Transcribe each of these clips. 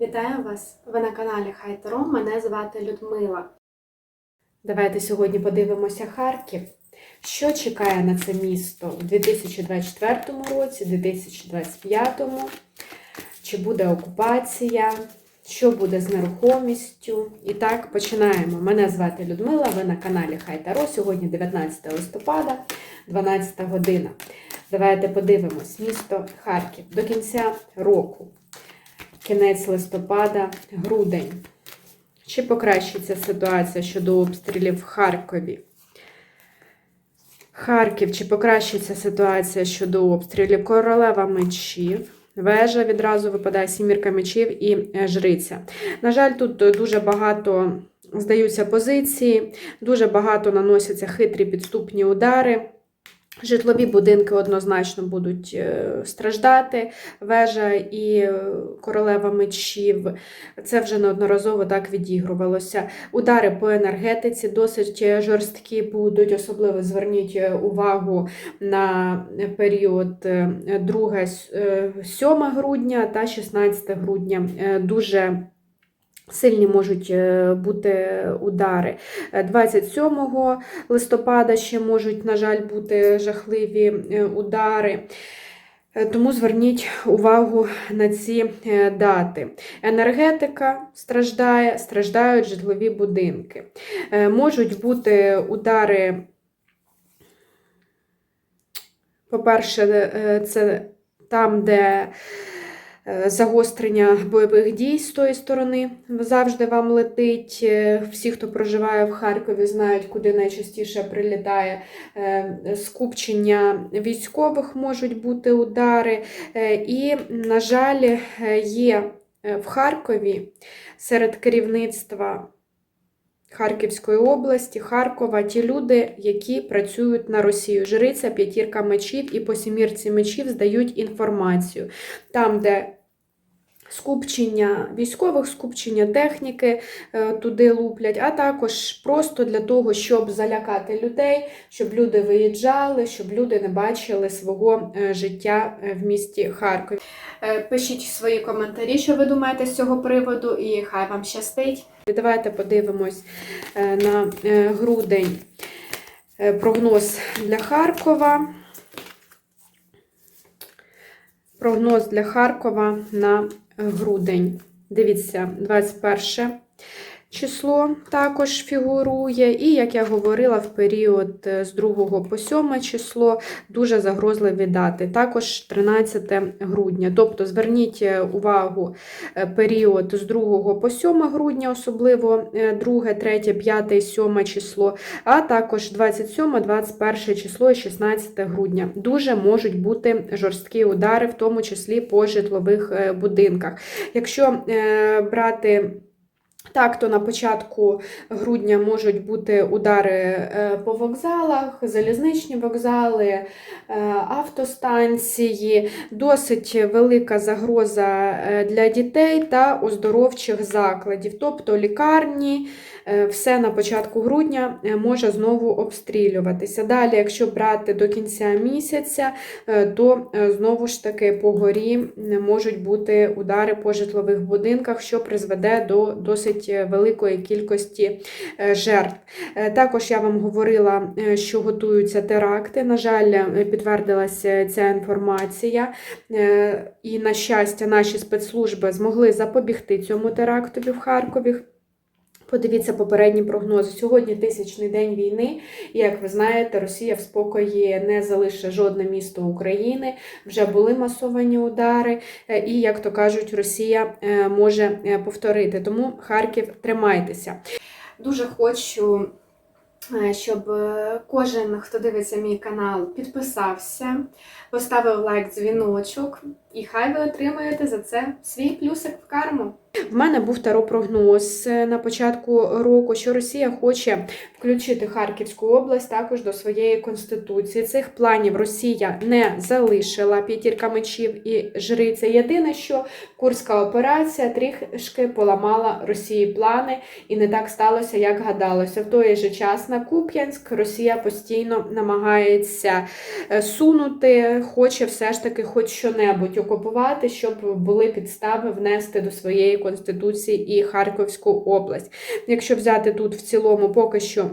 Вітаю вас! Ви на каналі Хайтаро, Мене звати Людмила. Давайте сьогодні подивимося Харків. Що чекає на це місто у 2024 році, 2025? Чи буде окупація? Що буде з нерухомістю? І так, починаємо. Мене звати Людмила, ви на каналі Хай Таро. Сьогодні 19 листопада, 12 година. Давайте подивимось. Місто Харків до кінця року. Кінець листопада, грудень. Чи покращиться ситуація щодо обстрілів в Харкові? Харків, чи покращиться ситуація щодо обстрілів? Королева мечів. Вежа відразу випадає сімірка мечів і е, жриця. На жаль, тут дуже багато здаються позиції, дуже багато наносяться хитрі підступні удари. Житлові будинки однозначно будуть е, страждати. Вежа і е, королева мечів. Це вже неодноразово так відігрувалося. Удари по енергетиці досить е, жорсткі будуть. Особливо зверніть увагу на період 2-7 грудня та 16 грудня. Дуже Сильні можуть е, бути удари. Е, 27 листопада ще можуть, на жаль, бути жахливі е, удари. Е, Тому зверніть увагу на ці е, дати. Енергетика страждає, страждають житлові будинки. Е, Можуть бути удари, по-перше, е, це там, де е, загострення бойових дій з тої сторони завжди вам летить. Е, Всі, хто проживає в Харкові, знають, куди найчастіше прилітає Е, скупчення військових можуть бути удари. Е, І, на жаль, е, є е, в Харкові серед керівництва Харківської області, Харкова, ті люди, які працюють на Росію. Жриця, п'ятірка мечів і по сімірці мечів здають інформацію. Там, де скупчення військових, скупчення техніки е, туди луплять, а також просто для того, щоб залякати людей, щоб люди виїжджали, щоб люди не бачили свого е, життя е, в місті Харкові. Пишіть свої коментарі, що ви думаєте з цього приводу, і хай вам щастить. Давайте подивимось на грудень прогноз для Харкова. Прогноз для Харкова на грудень. Дивіться, 21 число також фігурує. І, як я говорила, в період е, з 2 по 7 число дуже загрозливі дати. Також 13 грудня. Тобто зверніть е, увагу е, період з 2 по 7 грудня, особливо 2, 3, 5, 7 число, а також 27, 21 число і 16 грудня. Дуже можуть бути жорсткі удари, в тому числі по житлових будинках. Якщо брати так, то на початку грудня можуть бути удари е, по вокзалах, залізничні вокзали, е, автостанції, досить велика загроза е, для дітей та оздоровчих закладів, тобто лікарні, все на початку грудня е, може знову обстрілюватися. Далі, якщо брати до кінця місяця, е, то е, знову ж таки по горі е, можуть бути удари по житлових будинках, що призведе до досить великої кількості е, жертв. Е, Також я вам говорила, е, що готуються теракти. На жаль, е, підтвердилася ця інформація, Е, і, на щастя, наші спецслужби змогли запобігти цьому терактові в Харкові. Подивіться попередні прогнози. Сьогодні тисячний день війни, і як ви знаєте, Росія в спокої не залишить жодне місто України. Вже були масовані удари, е, і, як то кажуть, Росія е, може е, повторити. Тому Харків, тримайтеся. Дуже хочу, щоб кожен, хто дивиться мій канал, підписався, поставив лайк, дзвіночок, і хай ви отримаєте за це свій плюсик в карму. В мене був таро прогноз е, на початку року, що Росія хоче включити Харківську область також до своєї конституції. Цих планів Росія не залишила п'ятірка мечів і жриця. Єдине, що Курська операція трішки поламала Росії плани, і не так сталося, як гадалося. В той же час на Куп'янськ Росія постійно намагається е, сунути, хоче все ж таки хоч що-небудь окупувати, щоб були підстави внести до своєї конституції і Харківську область. Якщо взяти тут в цілому, поки що.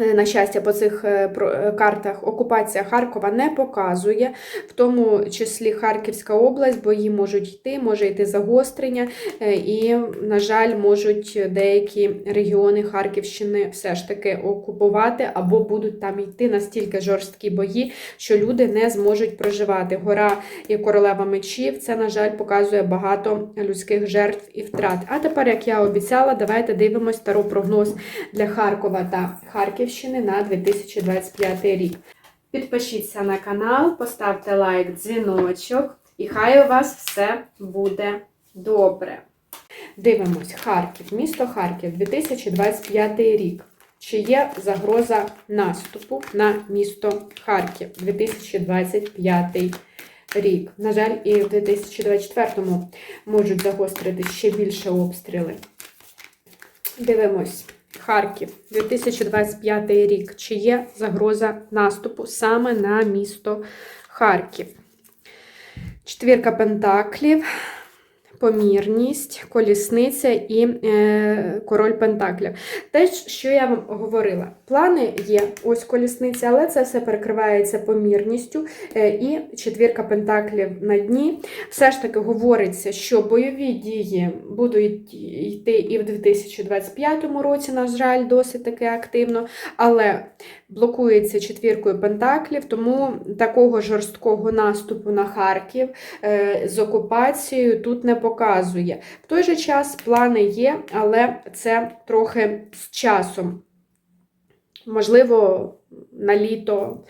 Е, На щастя, по цих е, е, картах окупація Харкова не показує, в тому числі Харківська область, бої можуть йти, може йти загострення, і, на жаль, можуть деякі регіони Харківщини все ж таки окупувати, або будуть там йти настільки жорсткі бої, що люди не зможуть проживати. Гора і королева мечів це, на жаль, показує багато людських жертв і втрат. А тепер, як я обіцяла, давайте дивимось старопрогноз для Харкова та Харківщини на 2025 рік. Підпишіться на канал, поставте лайк, дзвіночок, і хай у вас все буде добре. Дивимось, Харків, місто Харків, 2025 рік. Чи є загроза наступу на місто Харків 2025 рік? На жаль, і в 2024 можуть загострити ще більше обстріли. Дивимось. Харків, 2025 рік. Чи є загроза наступу саме на місто Харків? Четвірка пентаклів, помірність, колісниця і е, король пентаклів. Те, що я вам говорила, плани є, ось колісниця, але це все перекривається помірністю е, і четвірка пентаклів на дні. Все ж таки говориться, що бойові дії будуть йти і в 2025 році, на жаль, досить таки активно, але блокується четвіркою пентаклів, тому такого жорсткого наступу на Харків е, з окупацією тут не показує. В той же час плани є, але це трохи з часом. Можливо, на літо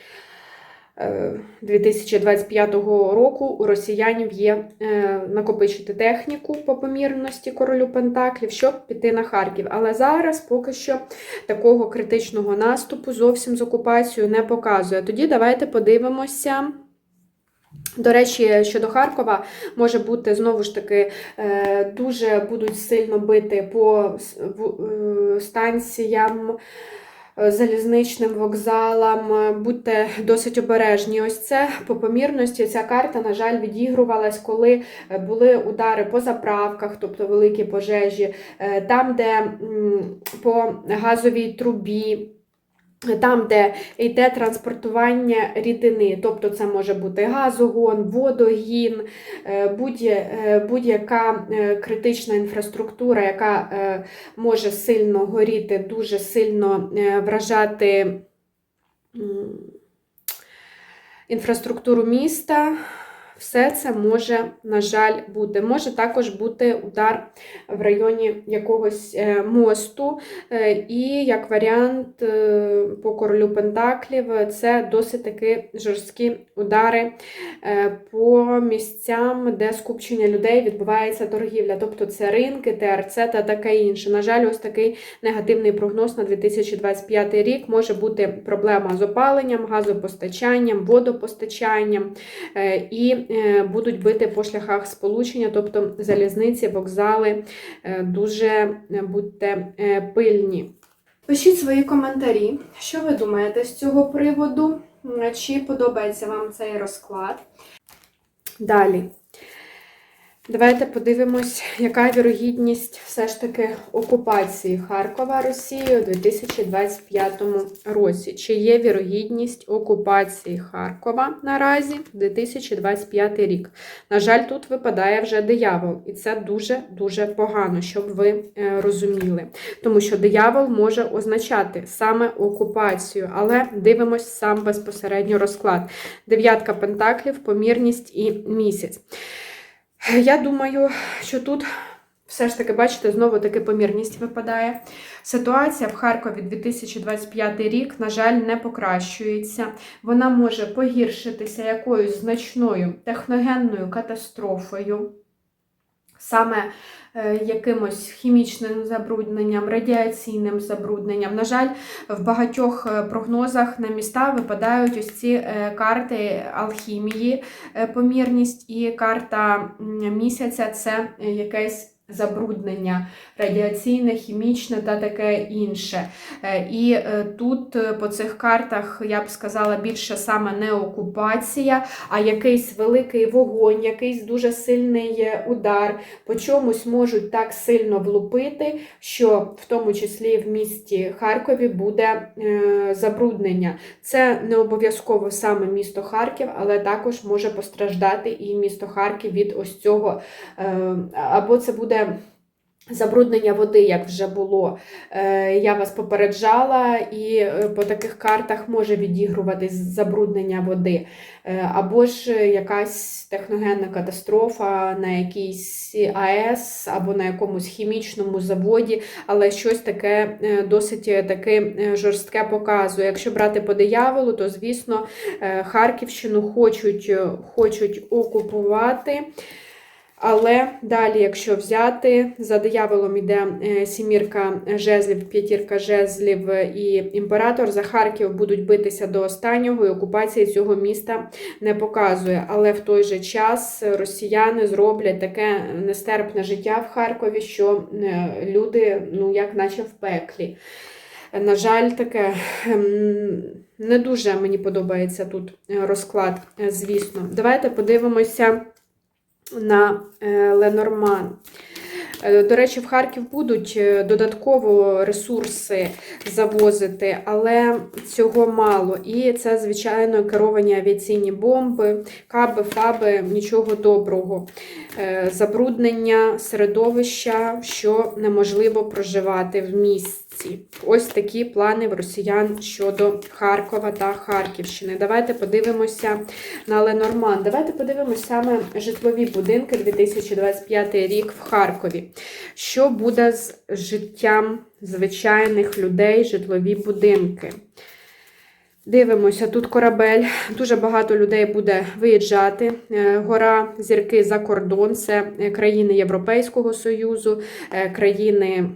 е, 2025 року у росіянів є е, накопичити техніку по помірності королю Пентаклів, щоб піти на Харків. Але зараз поки що такого критичного наступу зовсім з окупацією не показує. Тоді давайте подивимося. До речі, щодо Харкова може бути знову ж таки е, дуже будуть сильно бити по е, станціям. е, Залізничним вокзалам, будьте досить обережні. Ось це по помірності. Ця карта, на жаль, відігрувалась, коли були удари по заправках, тобто великі пожежі, там, де по газовій трубі. Там, де йде транспортування рідини, тобто це може бути газогон, водогін, е, е, будь-яка е, критична інфраструктура, яка може сильно горіти, дуже сильно вражати інфраструктуру міста. Все це може, на жаль, бути. Може також бути удар в районі якогось е, мосту. Е, І як варіант е, по королю Пентаклів це досить таки жорсткі удари по місцям, де скупчення людей відбувається торгівля. Тобто це ринки, ТРЦ та таке інше. На жаль, ось такий негативний прогноз на 2025 рік може бути проблема з опаленням, газопостачанням, водопостачанням і будуть бити по шляхах сполучення, тобто залізниці, вокзали. Е, Дуже е, будьте е, пильні. Пишіть свої коментарі, що ви думаєте з цього приводу, чи подобається вам цей розклад. Далі. Давайте подивимось, яка вірогідність все ж таки окупації Харкова Росією у 2025 році. Чи є вірогідність окупації Харкова наразі 2025 рік? На жаль, тут випадає вже диявол, і це дуже-дуже погано, щоб ви е, розуміли. Тому що диявол може означати саме окупацію, але дивимось сам безпосередньо розклад. Дев'ятка пентаклів, помірність і місяць. Я думаю, що тут все ж таки, бачите, знову таки помірність випадає. Ситуація в Харкові 2025 рік, на жаль, не покращується. Вона може погіршитися якоюсь значною техногенною катастрофою. Саме е, якимось хімічним забрудненням, радіаційним забрудненням. На жаль, в багатьох е, прогнозах на міста випадають ось ці е, карти алхімії, помірність, і карта місяця це якесь забруднення радіаційне, хімічне та таке інше. Е, І е, тут е, по цих картах я б сказала більше саме не окупація, а якийсь великий вогонь, якийсь дуже сильний удар. По чомусь можуть так сильно влупити, що в тому числі в місті Харкові буде забруднення. Це не обов'язково саме місто Харків, але також може постраждати і місто Харків від ось цього. Або це буде забруднення води, як вже було. Е, Я вас попереджала, і е, по таких картах може відігруватись забруднення води. Е, Або ж якась техногенна катастрофа на якійсь АЕС або на якомусь хімічному заводі, але щось таке досить таки е, жорстке показує. Якщо брати по дияволу, то звісно Харківщину хочуть, хочуть окупувати. Але далі, якщо взяти, за дияволом іде е, сімірка жезлів, п'ятірка жезлів і імператор. За Харків будуть битися до останнього, і окупація цього міста не показує. Але в той же час росіяни зроблять таке нестерпне життя в Харкові, що е, люди, ну як наче в пеклі. На жаль, таке ем, не дуже мені подобається тут е, розклад, звісно. Давайте подивимося на е, Ленорман. Е, До речі, в Харків будуть е, додатково ресурси завозити, але цього мало. І це, звичайно, керовані авіаційні бомби, каби, фаби, нічого доброго. Е, Забруднення середовища, що неможливо проживати в місті. Ось такі плани в росіян щодо Харкова та Харківщини. Давайте подивимося на Ленорман. Давайте подивимося саме житлові будинки 2025 рік в Харкові. Що буде з життям звичайних людей, житлові будинки? Дивимося, тут корабель, дуже багато людей буде виїжджати. Е, Гора зірки за кордон, це е, країни Європейського Союзу, е, країни,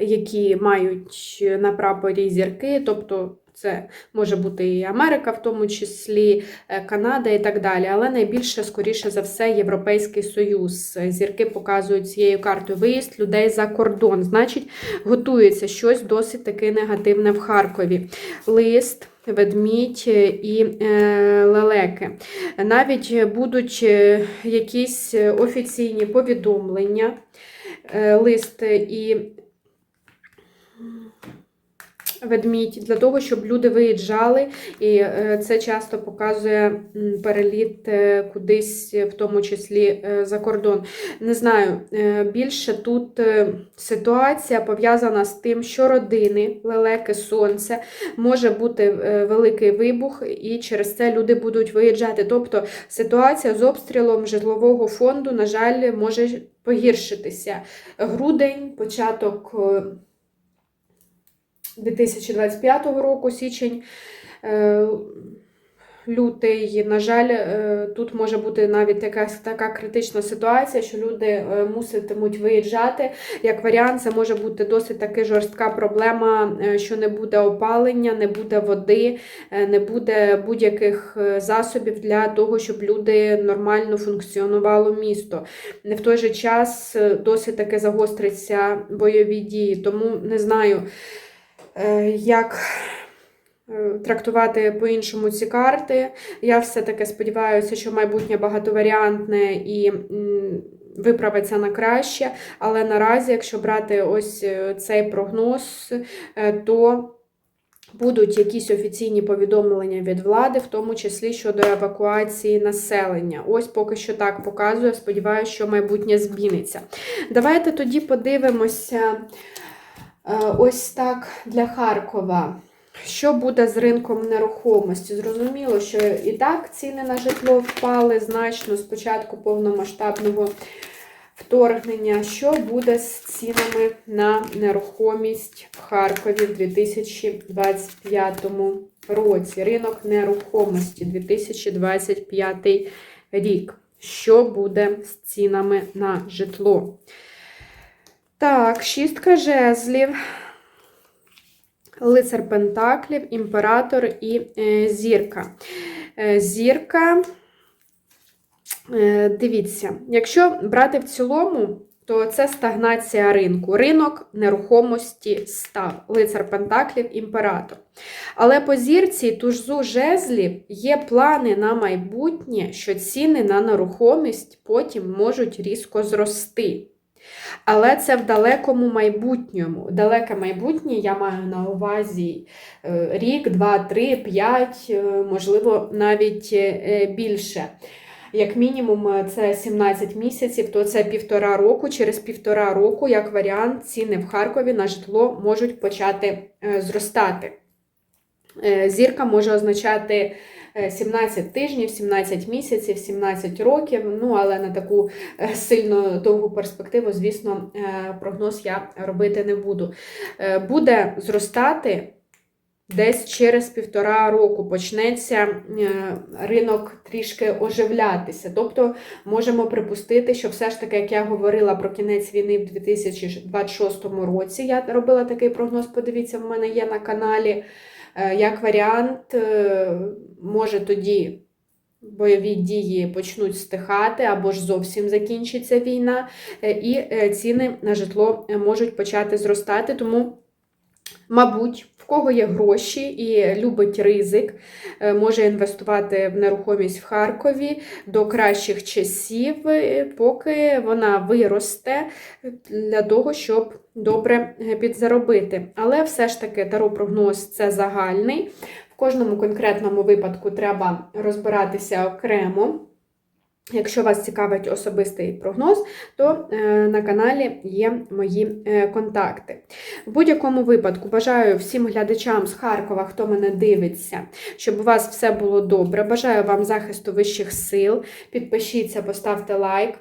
які мають на прапорі зірки, тобто це може бути і Америка, в тому числі е, Канада і так далі. Але найбільше, скоріше за все, Європейський Союз. Зірки показують цією картою виїзд людей за кордон. Значить, готується щось досить таки негативне в Харкові. Лист. Ведмідь і е, лелеки. Навіть будуть е, якісь офіційні повідомлення, е, лист і ведмідь для того, щоб люди виїжджали, і е, це часто показує переліт е, кудись, в тому числі е, за кордон. Не знаю, е, більше тут е, ситуація пов'язана з тим, що родини, лелеки, сонце, може бути е, великий вибух, і через це люди будуть виїжджати. Тобто ситуація з обстрілом житлового фонду, на жаль, може погіршитися. Грудень, початок. Е, 2025 року, січень, е, лютий. На жаль, е, тут може бути навіть якась така критична ситуація, що люди е, муситимуть виїжджати. Як варіант, це може бути досить таки жорстка проблема, що не буде опалення, не буде води, не буде будь-яких засобів для того, щоб люди нормально функціонувало місто. Не в той же час досить таки загостриться бойові дії, тому не знаю. Е, як е, трактувати по-іншому ці карти. Я все-таки сподіваюся, що майбутнє багатоваріантне і виправиться на краще. Але наразі, якщо брати ось е, цей прогноз, то будуть якісь офіційні повідомлення від влади, в тому числі щодо евакуації населення. Ось поки що так показує. Сподіваюся, що майбутнє зміниться. Давайте тоді подивимося. Е, Ось так для Харкова. Що буде з ринком нерухомості? Зрозуміло, що і так ціни на житло впали значно з початку повномасштабного вторгнення. Що буде з цінами на нерухомість в Харкові в 2025 році? Ринок нерухомості 2025 рік. що буде з цінами на житло. Так, шістка жезлів, лицар Пентаклів, імператор і е, зірка. Е, зірка, е, дивіться, якщо брати в цілому, то це стагнація ринку. Ринок нерухомості став. Лицар Пентаклів, імператор. Але по зірці тужзу жезлів є плани на майбутнє, що ціни на нерухомість потім можуть різко зрости. Але це в далекому майбутньому. Далеке майбутнє я маю на увазі е, рік, два, три, п'ять, е, можливо, навіть е, більше. Як мінімум, це 17 місяців, то це півтора року. Через півтора року, як варіант, ціни в Харкові на житло можуть почати зростати. Зірка може означати 17 тижнів, 17 місяців, 17 років. Ну, але на таку е, сильно довгу перспективу, звісно, е, прогноз я робити не буду. Е, Буде зростати. Десь через півтора року почнеться е, ринок трішки оживлятися. Тобто можемо припустити, що все ж таки, як я говорила про кінець війни в 2026 році, я робила такий прогноз, подивіться, в мене є на каналі. Е, Як варіант, е, може тоді бойові дії почнуть стихати або ж зовсім закінчиться війна, е, і ціни на житло можуть почати зростати. Тому, мабуть, кого є гроші і любить ризик, е, може інвестувати в нерухомість в Харкові до кращих часів, е, поки вона виросте для того, щоб добре е, підзаробити. Але все ж таки таро-прогноз це загальний. В кожному конкретному випадку треба розбиратися окремо. Якщо вас цікавить особистий прогноз, то е, на каналі є мої е, контакти. В будь-якому випадку бажаю всім глядачам з Харкова, хто мене дивиться, щоб у вас все було добре. Бажаю вам захисту вищих сил. Підпишіться, поставте лайк.